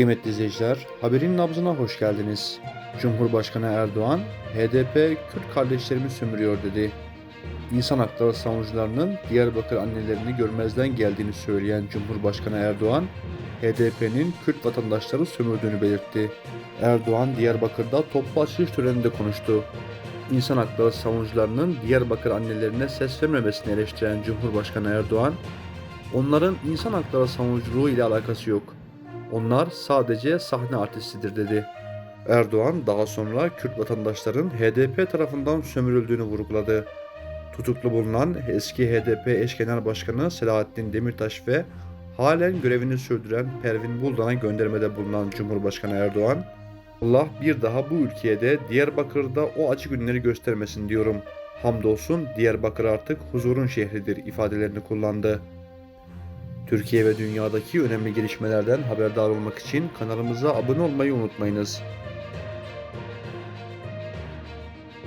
Kıymetli izleyiciler, haberin nabzına hoş geldiniz. Cumhurbaşkanı Erdoğan, HDP Kürt kardeşlerimi sömürüyor dedi. İnsan hakları savunucularının Diyarbakır annelerini görmezden geldiğini söyleyen Cumhurbaşkanı Erdoğan, HDP'nin Kürt vatandaşları sömürdüğünü belirtti. Erdoğan, Diyarbakır'da toplu açılış töreninde konuştu. İnsan hakları savunucularının Diyarbakır annelerine ses vermemesini eleştiren Cumhurbaşkanı Erdoğan, onların insan hakları savunuculuğu ile alakası yok. Onlar sadece sahne artistidir dedi. Erdoğan daha sonra Kürt vatandaşların HDP tarafından sömürüldüğünü vurguladı. Tutuklu bulunan eski HDP eş genel başkanı Selahattin Demirtaş ve halen görevini sürdüren Pervin Buldan'a göndermede bulunan Cumhurbaşkanı Erdoğan, Allah bir daha bu ülkeye de Diyarbakır'da o acı günleri göstermesin diyorum. Hamdolsun Diyarbakır artık huzurun şehridir ifadelerini kullandı. Türkiye ve dünyadaki önemli gelişmelerden haberdar olmak için kanalımıza abone olmayı unutmayınız.